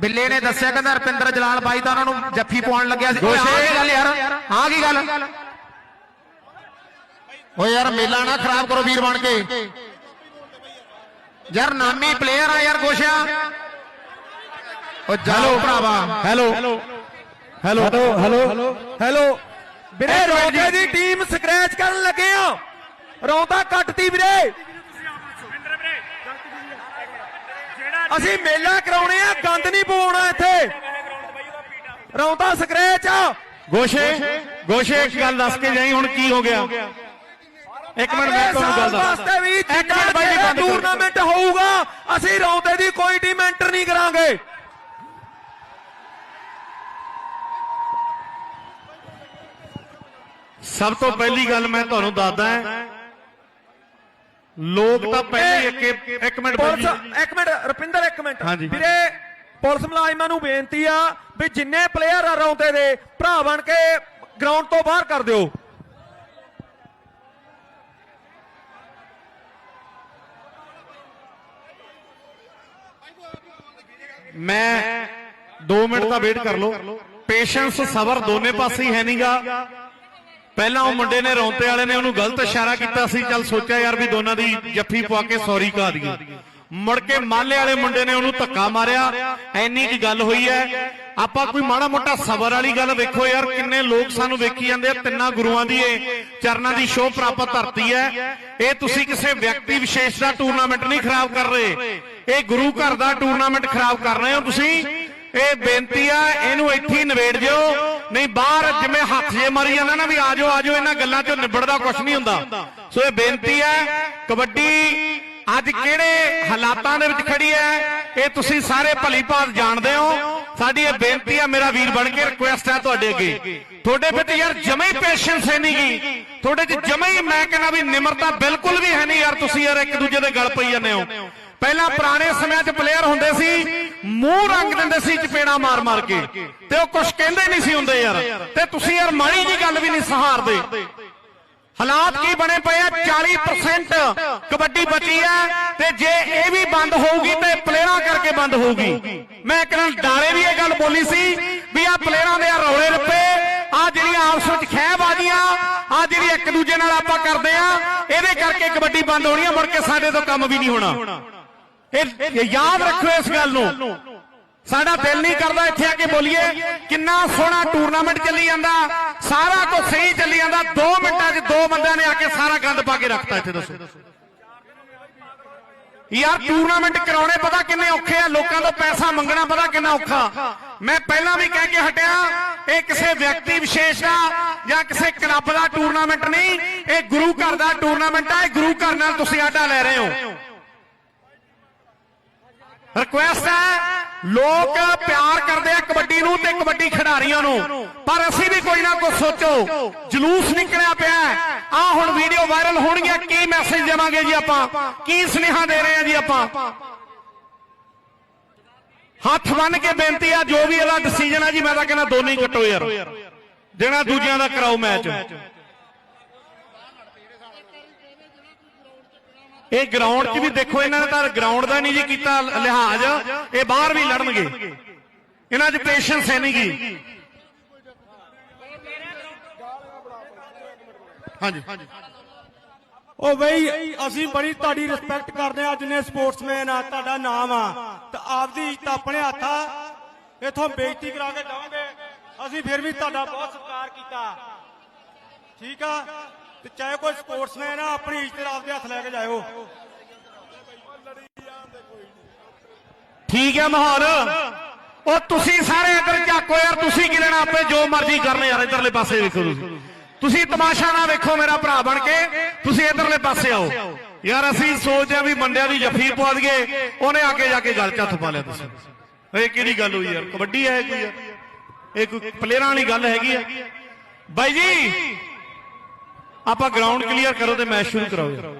ਬਿੱਲੇ ਨੇ ਦੱਸਿਆ ਕਹਿੰਦਾ ਰਪਿੰਦਰ ਜਲਾਲ ਬਾਈ ਤਾਂ ਉਹਨਾਂ ਨੂੰ ਜੱਫੀ ਪਾਉਣ ਲੱਗਿਆ ਸੀ। ਓਏ ਗੋਸ਼ੇ। ਆਹ ਕੀ ਗੱਲ ਯਾਰ ਆਹ ਕੀ ਗੱਲ? ਓਏ ਯਾਰ ਮੇਲਾ ਨਾ ਖਰਾਬ ਕਰੋ ਵੀਰ ਬਣ ਕੇ। ਯਾਰ ਨਾਮੀ ਪਲੇਅਰ ਆ ਯਾਰ ਗੋਸ਼ਿਆ। ਓ ਜਾਓ ਭਰਾਵਾ। ਹੈਲੋ। ਹੈਲੋ। ਹੈਲੋ। ਹੈਲੋ ਵੀਰੇ ਰੋਕੇ ਦੀ ਟੀਮ ਸਕ੍ਰੈਚ ਕਰਨ ਲੱਗੇ ਆ। ਰੌਂਦਾ ਕੱਟਤੀ ਵੀਰੇ। ਅਸੀਂ ਮੇਲਾ ਕਰਾਉਣੇ ਆ ਗੰਦ ਨਹੀਂ ਪਵਾਉਣਾ ਇੱਥੇ। ਰੌਂਦਾ ਸਕ੍ਰੈਚ ਆ। ਗੋਸ਼ੇ ਗੋਸ਼ੇ ਇੱਕ ਗੱਲ ਦੱਸ ਕੇ ਜਾਈ ਹੁਣ ਕੀ ਹੋ ਗਿਆ? ਇੱਕ ਮਿੰਟ ਮੈਂ ਤੁਹਾਨੂੰ ਗੱਲ ਦੱਸ ਵਾਸਤੇ ਵੀ ਇੱਕ ਮਿੰਟ ਬਾਈ ਜੀ। ਟੂਰਨਾਮੈਂਟ ਹੋਊਗਾ ਅਸੀਂ ਰੌਂਦੇ ਦੀ ਕੋਈ ਟੀਮ ਐਂਟਰ ਨਹੀਂ ਕਰਾਂਗੇ। ਸਭ ਤੋਂ ਪਹਿਲੀ ਗੱਲ ਮੈਂ ਤੁਹਾਨੂੰ ਦੱਸਦਾ ਲੋਕ ਤਾਂ ਪਹਿਲੇ ਇੱਕ ਇੱਕ ਮਿੰਟ। ਪੁਲਿਸ ਇੱਕ ਮਿੰਟ ਰੁਪਿੰਦਰ ਇੱਕ ਮਿੰਟ। ਵੀਰੇ ਪੁਲਿਸ ਮੁਲਾਜ਼ਮਾਂ ਨੂੰ ਬੇਨਤੀ ਆ ਵੀ ਜਿੰਨੇ ਪਲੇਅਰ ਆ ਰੌਂਦੇ ਦੇ ਭਰਾ ਬਣ ਕੇ ਗਰਾਊਂਡ ਤੋਂ ਬਾਹਰ ਕਰ ਦਿਓ। ਮੈਂ 2 ਮਿੰਟ ਦਾ ਵੇਟ ਕਰ ਲਓ। ਪੇਸ਼ੈਂਸ ਸਬਰ ਦੋਨੇ ਪਾਸੇ ਹੀ ਹੈ ਨਹੀਂਗਾ ਪਹਿਲਾਂ ਉਹ ਮੁੰਡੇ ਨੇ ਰੌਂਤੇ ਵਾਲੇ ਨੇ ਉਹਨੂੰ ਗਲਤ ਇਸ਼ਾਰਾ ਕੀਤਾ ਸੀ ਚੱਲ ਸੋਚਿਆ ਯਾਰ ਵੀ ਦੋਨਾਂ ਦੀ ਜੱਫੀ ਪਵਾ ਕੇ ਸੌਰੀ ਕਹਾ ਦਈਏ। ਮੁੜ ਕੇ ਮਾਲੇ ਵਾਲੇ ਮੁੰਡੇ ਨੇ ਉਹਨੂੰ ਧੱਕਾ ਮਾਰਿਆ। ਐਨੀ ਕੀ ਗੱਲ ਹੋਈ ਹੈ? ਆਪਾਂ ਕੋਈ ਮਾੜਾ ਮੋਟਾ ਸਬਰ ਵਾਲੀ ਗੱਲ ਵੇਖੋ ਯਾਰ ਕਿੰਨੇ ਲੋਕ ਸਾਨੂੰ ਵੇਖੀ ਜਾਂਦੇ ਆ ਤਿੰਨਾਂ ਗੁਰੂਆਂ ਦੀ ਇਹ ਚਰਨਾਂ ਦੀ ਸ਼ੋਅ ਪ੍ਰਾਪਤ ਧਰਤੀ ਹੈ। ਇਹ ਤੁਸੀਂ ਕਿਸੇ ਵਿਅਕਤੀ ਵਿਸ਼ੇਸ਼ ਦਾ ਟੂਰਨਾਮੈਂਟ ਨਹੀਂ ਖਰਾਬ ਕਰ ਰਹੇ। ਇਹ ਗੁਰੂ ਘਰ ਦਾ ਟੂਰਨਾਮੈਂਟ ਖਰਾਬ ਕਰ ਰਹੇ ਹੋ ਤੁਸੀਂ। ਇਹ ਬੇਨਤੀ ਆ ਇਹਨੂੰ ਇੱਥੇ ਹੀ ਨਿਬੇੜ ਦਿਓ। ਨਹੀਂ, ਬਾਹਰ ਜਿਵੇਂ ਹੱਥ ਜੇ ਮਾਰੀ ਜਾਂਦਾ ਨਾ ਵੀ ਆਜੋ ਆਜੋ ਇਹਨਾਂ ਗੱਲਾਂ ਚੋਂ ਨਿਬੜਦਾ ਕੁਝ ਨਹੀਂ ਹੁੰਦਾ। ਸੋ ਇਹ ਬੇਨਤੀ ਹੈ, ਕਬੱਡੀ ਅੱਜ ਕਿਹੜੇ ਹਾਲਾਤਾਂ ਦੇ ਵਿੱਚ ਖੜੀ ਹੈ, ਇਹ ਤੁਸੀਂ ਸਾਰੇ ਭਲੀ ਭਾਤ ਜਾਣਦੇ ਹੋ। ਸਾਡੀ ਇਹ ਬੇਨਤੀ ਹੈ, ਮੇਰਾ ਵੀਰ ਬਣ ਕੇ ਰਿਕੁਐਸਟ ਹੈ ਤੁਹਾਡੇ ਅੱਗੇ। ਤੁਹਾਡੇ ਵਿੱਚ ਯਾਰ ਜਮੇ ਹੀ ਪੇਸ਼ੈਂਸ ਹੈ ਨਹੀਂਗੀ ਤੁਹਾਡੇ 'ਚ ਜਮੇ ਹੀ ਮੈਂ ਕਹਿੰਦਾ ਵੀ ਨਿਮਰਤਾ ਬਿਲਕੁਲ ਵੀ ਹੈ ਨਹੀਂ ਯਾਰ, ਤੁਸੀਂ ਯਾਰ ਇੱਕ ਦੂਜੇ ਦੇ ਗਲ ਪਈ ਜਾਂਦੇ ਹੋ। ਪਹਿਲਾਂ ਪੁਰਾਣੇ ਸਮਿਆਂ 'ਚ ਪਲੇਅਰ ਹੁੰਦੇ ਸੀ ਮੂੰਹ ਰੰਗ ਦਿੰਦੇ ਸੀ ਚਪੇੜਾ ਮਾਰ ਮਾਰ ਕੇ। ਤੇ ਉਹ ਕੁਝ ਕਹਿੰਦੇ ਨਹੀਂ ਸੀ ਹੁੰਦੇ ਯਾਰ। ਤੇ ਤੁਸੀਂ ਯਾਰ ਮਾੜੀ ਜੀ ਗੱਲ ਵੀ ਨਹੀਂ ਸਹਾਰਦੇ। ਹਾਲਾਤ ਕੀ ਬਣੇ ਪਏ ਆ? 40% ਕਬੱਡੀ ਬਚੀ ਹੈ ਤੇ ਜੇ ਇਹ ਵੀ ਬੰਦ ਹੋਊਗੀ ਤੇ ਪਲੇਅਰਾਂ ਕਰਕੇ ਬੰਦ ਹੋਊਗੀ। ਮੈਂ ਇੱਕ ਨਾਲ ਡਾਰੇ ਵੀ ਇਹ ਗੱਲ ਬੋਲੀ ਸੀ ਵੀ ਆ ਪਲੇਅਰਾਂ ਦੇ ਆ ਰੌਲੇ ਰੱਪੇ ਆ ਜਿਹੜੀਆਂ ਆਪਸ ਵਿੱਚ ਖਹਿਬਾਜ਼ੀਆਂ ਆ ਜਿਹੜੀ ਇੱਕ ਦੂਜੇ ਨਾਲ ਆਪਾਂ ਕਰਦੇ ਆ, ਇਹਦੇ ਕਰਕੇ ਕਬੱਡੀ ਬੰਦ ਹੋਣੀ ਆ, ਮੁੜ ਕੇ ਸਾਡੇ ਤੋਂ ਕੰਮ ਵੀ ਨਹੀਂ ਹੋਣਾ। ਇਹ ਯਾਦ ਰੱਖੋ ਇਸ ਗੱਲ ਨੂੰ। ਸਾਡਾ ਦਿਲ ਨਹੀਂ ਕਰਦਾ ਇੱਥੇ ਆ ਕੇ ਬੋਲੀਏ। ਕਿੰਨਾ ਸੋਹਣਾ ਟੂਰਨਾਮੈਂਟ ਚੱਲੀ ਜਾਂਦਾ। ਸਾਰਾ ਕੁਝ ਸਹੀ ਚੱਲੀ ਜਾਂਦਾ। 2 ਮਿੰਟਾਂ 'ਚ ਦੋ ਬੰਦਿਆਂ ਨੇ ਆ ਕੇ ਸਾਰਾ ਗੰਦ ਪਾ ਕੇ ਰੱਖਤਾ ਇੱਥੇ ਦੱਸੋ। ਯਾਰ ਟੂਰਨਾਮੈਂਟ ਕਰਾਉਣੇ ਪਤਾ ਕਿੰਨੇ ਔਖੇ ਆ। ਲੋਕਾਂ ਤੋਂ ਪੈਸਾ ਮੰਗਣਾ ਪਤਾ ਕਿੰਨਾ ਔਖਾ। ਮੈਂ ਪਹਿਲਾਂ ਵੀ ਕਹਿ ਕੇ ਹਟਿਆ ਇਹ ਕਿਸੇ ਵਿਅਕਤੀ ਵਿਸ਼ੇਸ਼ ਦਾ ਜਾਂ ਕਿਸੇ ਕਲੱਬ ਦਾ ਟੂਰਨਾਮੈਂਟ ਨਹੀਂ। ਇਹ ਗੁਰੂ ਘਰ ਦਾ ਟੂਰਨਾਮੈਂਟ ਆ। ਇਹ ਗੁਰੂ ਘਰ ਨਾਲ ਤੁਸੀਂ ਆਡਾ ਲੈ ਰਹੇ ਹੋ। ਰਿਕੁਐਸਟ ਹੈ, ਲੋਕ ਪਿਆਰ ਕਰਦੇ ਆ ਕਬੱਡੀ ਨੂੰ ਤੇ ਕਬੱਡੀ ਖਿਡਾਰੀਆਂ ਨੂੰ। ਪਰ ਅਸੀਂ ਵੀ ਕੋਈ ਨਾ ਕੁਝ ਸੋਚੋ, ਜਲੂਸ ਨਿਕਲਿਆ ਪਿਆ ਆ ਹੁਣ ਵੀਡੀਓ ਵਾਇਰਲ ਹੋਣਗੀਆਂ, ਕੀ ਮੈਸੇਜ ਦੇਵਾਂਗੇ ਜੀ ਆਪਾਂ? ਕੀ ਸੁਨੇਹਾ ਦੇ ਰਹੇ ਆ ਜੀ ਆਪਾਂ? ਹੱਥ ਬੰਨ ਕੇ ਬੇਨਤੀ ਆ, ਜੋ ਵੀ ਇਹਦਾ ਡਿਸੀਜਨ ਆ ਜੀ, ਮੈਂ ਤਾਂ ਕਹਿੰਦਾ ਦੋਨੇ ਹੀ ਕੱਟੋ ਯਾਰ। ਜਿਹੜਾ ਦੂਜਿਆਂ ਦਾ ਕਰਾਓ ਮੈਚ ਇਹ ਗਰਾਊਂਡ 'ਚ ਵੀ ਦੇਖੋ ਇਹਨਾਂ ਨੇ ਤਾਂ ਗਰਾਊਂਡ ਦਾ ਨਹੀਂ ਜੀ ਕੀਤਾ ਲਿਹਾਜ਼। ਇਹ ਬਾਹਰ ਵੀ ਲੜਨਗੇ। ਇਹਨਾਂ 'ਚ ਪੇਸ਼ੈਂਸ ਹੈ ਨਹੀਂਗੀ ਹਾਂਜੀ। ਹਾਂਜੀ। ਉਹ ਬਈ ਅਸੀਂ ਬੜੀ ਤੁਹਾਡੀ ਰਿਸਪੈਕਟ ਕਰਦੇ ਆ ਜਿੰਨੇ ਸਪੋਰਟਸਮੈਨ ਆ ਤੁਹਾਡਾ ਨਾਮ ਆ। ਤੇ ਆਪਦੀ ਇੱਜ਼ਤ ਆਪਣੇ ਹੱਥ ਆ। ਇਥੋਂ ਬੇਇੱਜ਼ਤੀ ਕਰਾ ਕੇ ਜਾਓਗੇ। ਅਸੀਂ ਫਿਰ ਵੀ ਤੁਹਾਡਾ ਬਹੁਤ ਸਤਿਕਾਰ ਕੀਤਾ। ਠੀਕ ਆ? ਤੇ ਚਾਹੇ ਕੋਈ ਸਪੋਰਟਸਮੈਨ ਆ, ਆਪਣੀ ਇੱਜ਼ਤ ਆਪਦੇ ਹੱਥ ਲੈ ਕੇ ਜਾਇਓ। ਠੀਕ ਹੈ ਮਾਹੌਲ। ਉਹ ਤੁਸੀਂ ਸਾਰੇ ਇੱਧਰ ਝਾਕੋ ਯਾਰ ਤੁਸੀਂ ਕੀ ਲੈਣਾ ਆਪੇ, ਜੋ ਮਰਜ਼ੀ ਕਰਨ ਯਾਰ, ਇੱਧਰਲੇ ਪਾਸੇ ਵੇਖੋ ਤੁਸੀਂ। ਤੁਸੀਂ ਤਮਾਸ਼ਾ ਨਾ ਵੇਖੋ ਮੇਰਾ ਭਰਾ ਬਣ ਕੇ, ਤੁਸੀਂ ਇੱਧਰਲੇ ਪਾਸੇ ਆਓ। ਯਾਰ ਅਸੀਂ ਸੋਚਦੇ ਆ ਵੀ ਮੰਡਿਆਂ ਦੀ ਜਫੀ ਪਵਾ ਦਈਏ, ਉਹਨੇ ਆ ਕੇ ਜਾ ਕੇ ਗੱਲ 'ਚ ਹੱਥ ਪਾ ਲਿਆ ਤੁਸੀਂ। ਇਹ ਕਿਹੜੀ ਗੱਲ ਹੋਈ ਯਾਰ, ਕਬੱਡੀ ਹੈ ਕੋਈ ਯਾਰ? ਇਹ ਕੋਈ ਪਲੇਅਰਾਂ ਵਾਲੀ ਗੱਲ ਹੈਗੀ ਆ? ਬਾਈ ਜੀ ਆਪਾਂ ਗਰਾਊਂਡ ਕਲੀਅਰ ਕਰੋ ਤੇ ਮੈਚ ਸ਼ੁਰੂ ਕਰਾਓ